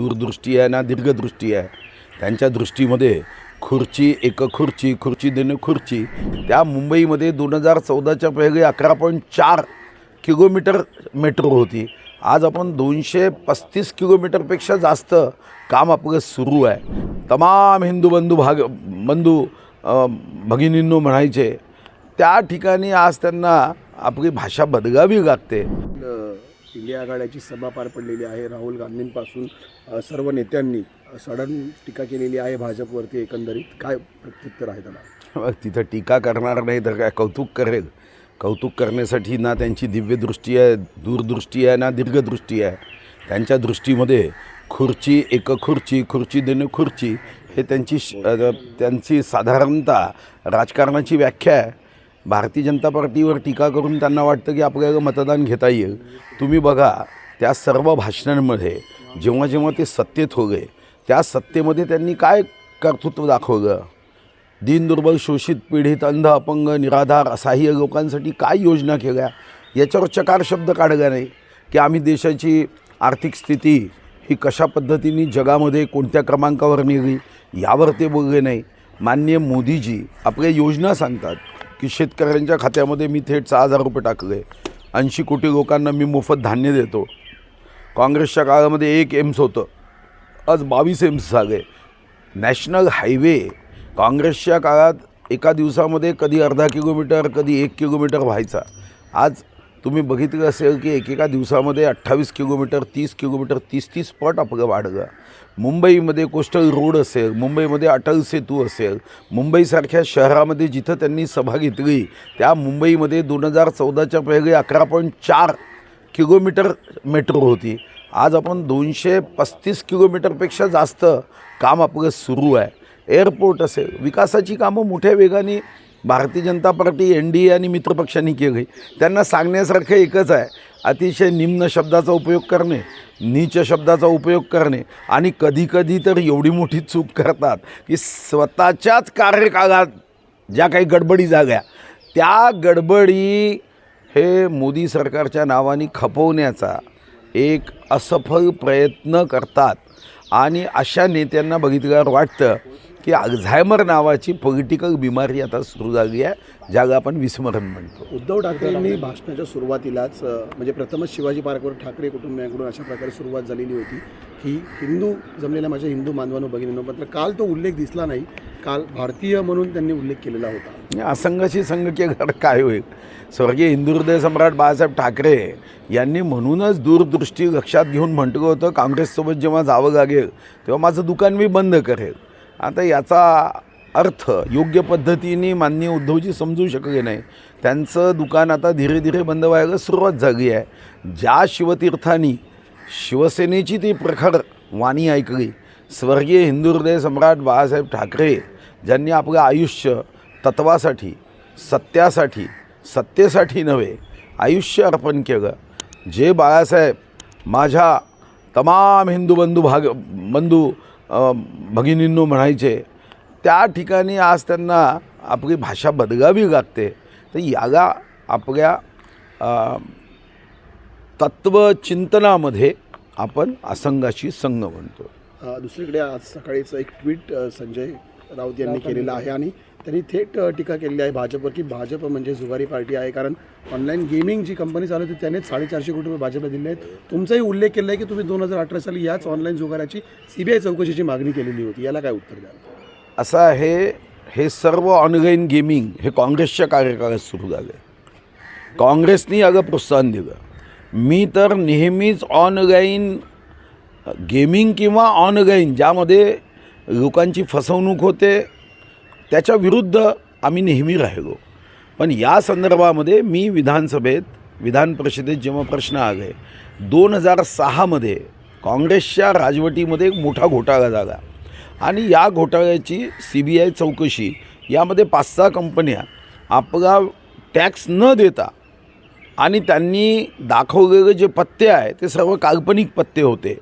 दूरदृष्टी आहे ना दीर्घदृष्टी आहे. त्यांच्या दृष्टीमध्ये खुर्ची एक खुर्ची खुर्ची देणे खुर्ची. त्या मुंबईमध्ये दोन हजार चौदाच्या पहिले अकरा पॉईंट चार किलोमीटर मेट्रो होती. आज आपण दोनशे पस्तीस किलोमीटरपेक्षा जास्त काम आपलं सुरू आहे. तमाम हिंदू बंधू भाग बंधू भगिनींनो म्हणायचे त्या ठिकाणी आज त्यांना आपली भाषा बदलावी लागते. इंडिया आघाड्याची सभा पार पडलेली आहे. राहुल गांधींपासून सर्व नेत्यांनी सडन टीका केलेली आहे भाजपवरती एकंदरीत. काय प्रत्युत्तर आहे त्याला? तिथं टीका करणार नाही तर काय कौतुक करेल. कौतुक करण्यासाठी ना त्यांची दिव्यदृष्टी आहे दूरदृष्टी आहे ना दीर्घदृष्टी आहे. त्यांच्या दृष्टीमध्ये खुर्ची एक खुर्ची खुर्ची देणे खुर्ची हे त्यांची श- त्यांची साधारणतः राजकारणाची व्याख्या आहे. भारतीय जनता पार्टीवर टीका करून त्यांना वाटतं की आपल्याला मतदान घेता येईल. तुम्ही बघा त्या सर्व भाषणांमध्ये जेव्हा जेव्हा ते सत्तेत होते त्या सत्तेमध्ये त्यांनी काय कर्तृत्व दाखवलं? दीनदुर्बल शोषित पीडित अंध अपंग निराधार असहाय्य लोकांसाठी काय योजना केल्या? याच्यावर चकार शब्द काढला नाही की आम्ही देशाची आर्थिक स्थिती ही कशा पद्धतीने जगामध्ये कोणत्या क्रमांकावर नेली? यावर ते बोलले नाही. माननीय मोदीजी आपल्या योजना सांगतात. की शेतकऱ्यांच्या खात्यामध्ये मी थेट सहा हजार रुपये टाकले. ऐंशी कोटी लोकांना मी मोफत धान्य देतो. काँग्रेसच्या काळामध्ये एक एम्स होतं. आज बावीस एम्स झाले. National highway. काँग्रेसच्या काळात एका दिवसामध्ये कधी अर्धा किलोमीटर कधी एक किलोमीटर व्हायचा. आज तुम्ही बघितलं असेल की एकेका दिवसामध्ये अठ्ठावीस किलोमीटर तीस किलोमीटर तीस तीस पट अपघात वाढलं. मुंबईमध्ये कोस्टल रोड असेल मुंबईमध्ये अटल सेतू असेल मुंबईसारख्या शहरामध्ये जिथं त्यांनी सभा घेतली त्या मुंबईमध्ये दोन हजार चौदाच्या पहिले अकरा पॉईंट चार किलोमीटर मेट्रो होती. आज आपण दोनशे पस्तीस किलोमीटरपेक्षा जास्त काम आपलं सुरू आहे. एअरपोर्ट असेल विकासाची कामं मोठ्या वेगाने Bharatiya Janata Party N D A आणि मित्रपक्षांनी केली त्यांना सांगण्यासारखं एकच आहे अतिशय निम्न शब्दाचा उपयोग करणे नीच शब्दाचा उपयोग करणे आणि कधीकधी तर एवढी मोठी चूक करतात की स्वतःच्याच कार्यकाळात ज्या काही गडबडी जाग्या त्या गडबडी हे मोदी सरकारच्या नावाने खपवण्याचा एक असफल प्रयत्न करतात. आणि अशा नेत्यांना बघितल्यावर वाटतं की अल्झायमर नावाची पॉलिटिकल बिमारी आता सुरू झाली आहे ज्याला आपण विस्मरण म्हणतो. उद्धव ठाकरेंनी भाषणाच्या सुरुवातीलाच म्हणजे प्रथमच शिवाजी पार्कवर ठाकरे कुटुंबियांकडून अशा प्रकारे सुरुवात झालेली होती. ही हिंदू जमलेल्या माझ्या हिंदू बांधवांनो भगिनींनो मात्र काल तो उल्लेख दिसला नाही. काल भारतीय म्हणून त्यांनी उल्लेख केलेला होता. असंघाशी संघ केल्यावर काय होईल? स्वर्गीय हिंदुहृदय सम्राट बाळासाहेब ठाकरे यांनी म्हणूनच दूरदृष्टी लक्षात घेऊन म्हटलं होतं काँग्रेससोबत जेव्हा जावं लागेल तेव्हा माझं दुकान मी बंद करेल. आता याचा अर्थ योग्य पद्धतीने माननीय उद्धवजी समजू शकले नाही. त्यांचं दुकान आता धीरे धीरे बंद व्हायला सुरुवात झाली आहे. ज्या शिवतीर्थांनी शिवसेनेची ती प्रखर वाणी ऐकली स्वर्गीय हिंदुहृदय सम्राट बाळासाहेब ठाकरे ज्यांनी आपलं आयुष्य तत्वासाठी सत्यासाठी सत्तेसाठी नव्हे आयुष्य अर्पण केलं. जे बाळासाहेब माझ्या तमाम हिंदू बंधू भाग बंधू भगिनींनो म्हणायचे त्या ठिकाणी आज त्यांना आपली भाषा बदलावी लागते. तर याला आपल्या अ, तत्वचिंतनामध्ये आपण असंघाशी संघ म्हणतो. दुसरीकडे आज सकाळीच एक ट्विट संजय राऊत यांनी केलेलं आहे आणि त्यांनी थेट टीका केलेली आहे भाजपवर की भाजप म्हणजे जुगारी पार्टी आहे. कारण ऑनलाईन गेमिंग जी कंपनी चालवते त्यानेच साडेचारशे कोटी रुपये भाजपला दिले आहेत. तुमचाही उल्लेख केला आहे की तुम्ही दोन हजार अठरा साली याच ऑनलाईन जुगाराची सी बी आय चौकशीची मागणी केलेली होती. याला काय उत्तर द्याल? असं आहे हे सर्व ऑनलाईन गेमिंग हे काँग्रेसच्या कार्यकाळात सुरू झाले. काँग्रेसनी अगं प्रोत्साहन दिलं. मी तर नेहमीच ऑनलाईन गेमिंग किंवा ऑनलाईन ज्यामध्ये लोकांची फसवणूक होते त्याच्या विरुद्ध आम्ही नेहमी राहिलो. पण या संदर्भामध्ये मी विधानसभेत विधान परिषदेत जेव्हा प्रश्न आले दोन हजार सहामध्ये काँग्रेसच्या राजवटीमध्ये एक मोठा घोटाळा झाला. आणि या घोटाळ्याची सी बी आय चौकशी यामध्ये पाच सहा कंपन्या आपला टॅक्स न देता आणि त्यांनी दाखवलेले जे पत्ते आहे ते सर्व काल्पनिक पत्ते होते.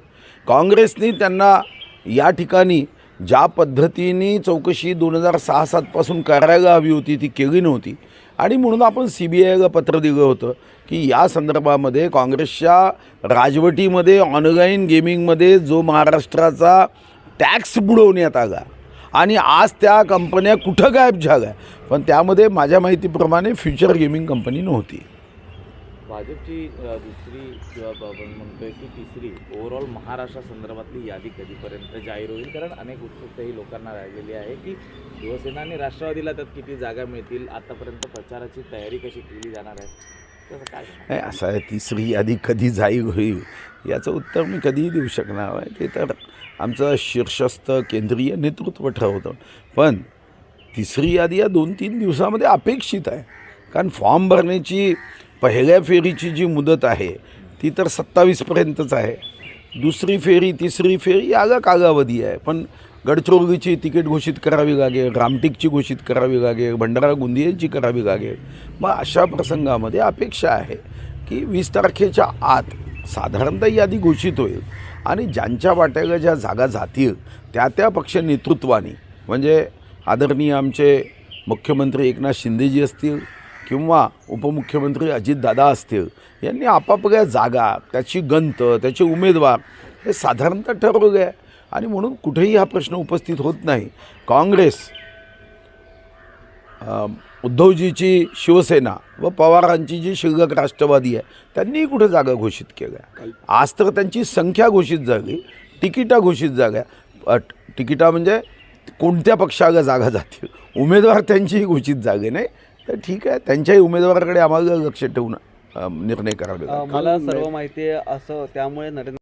काँग्रेसने त्यांना या ठिकाणी ज्या पद्धतीने चौकशी दोन हजार सहा सातपासून करायला हवी होती ती केली नव्हती. आणि म्हणून आपण सी बी आयला पत्र दिलं होतं की या संदर्भामध्ये काँग्रेसच्या राजवटीमध्ये ऑनलाईन गेमिंगमध्ये जो महाराष्ट्राचा टॅक्स बुडवण्यात आला आणि आज त्या कंपन्या कुठं गायब झाल्या पण त्यामध्ये माझ्या माहितीप्रमाणे फ्युचर गेमिंग कंपनी नव्हती. भाजपची दुसरी किंवा आपण म्हणतोय की तिसरी ओव्हरऑल महाराष्ट्र संदर्भातली यादी कधीपर्यंत जाहीर होईल? कारण अनेक उत्सुकता ही लोकांना राहिलेली आहे की शिवसेना आणि राष्ट्रवादीला त्यात किती जागा मिळतील? आतापर्यंत प्रचाराची तयारी कशी केली जाणार आहे? काय नाही असं आहे तिसरी यादी कधी जाहीर होईल? याचं उत्तर मी कधीही देऊ शकणार आहे ते तर आमचं शीर्षस्थ केंद्रीय नेतृत्व ठरवतं. पण तिसरी यादी या दोन तीन दिवसामध्ये अपेक्षित आहे. कारण फॉर्म भरण्याची पहिल्या फेरीची जी मुदत आहे ती तर सत्तावीसपर्यंतच आहे. दुसरी फेरी तिसरी फेरी याला कालावधी आहे. पण गडचिरोलीची तिकीट घोषित करावी लागेल रामटेकची घोषित करावी लागेल भंडारा गोंदियाची करावी लागेल. मग अशा प्रसंगामध्ये अपेक्षा आहे की वीस तारखेच्या आत साधारणतः यादी घोषित होईल. आणि ज्यांच्या वाट्याला ज्या जागा जातील त्या त्या पक्ष नेतृत्वाने म्हणजे आदरणीय आमचे मुख्यमंत्री एकनाथ शिंदेजी असतील किंवा उपमुख्यमंत्री अजितदादा असतील यांनी आपापल्या जागा त्याची गंत त्याचे उमेदवार हे साधारणतः ठरवले आहे आणि म्हणून कुठेही हा प्रश्न उपस्थित होत नाही. काँग्रेस उद्धवजीची शिवसेना व पवारांची जी शिल्लक राष्ट्रवादी आहे त्यांनीही कुठे जागा घोषित केल्या? आज तर त्यांची संख्या घोषित झाली तिकिटा घोषित जागा तिकिटा म्हणजे कोणत्या पक्षाला जागा जातील? उमेदवार त्यांचीही घोषित जागे नाही. तर ठीक आहे. त्यांच्याही उमेदवाराकडे आम्हाला लक्ष ठेवून निर्णय करावे मला सर्व माहिती आहे. असं त्यामुळे नरेंद्र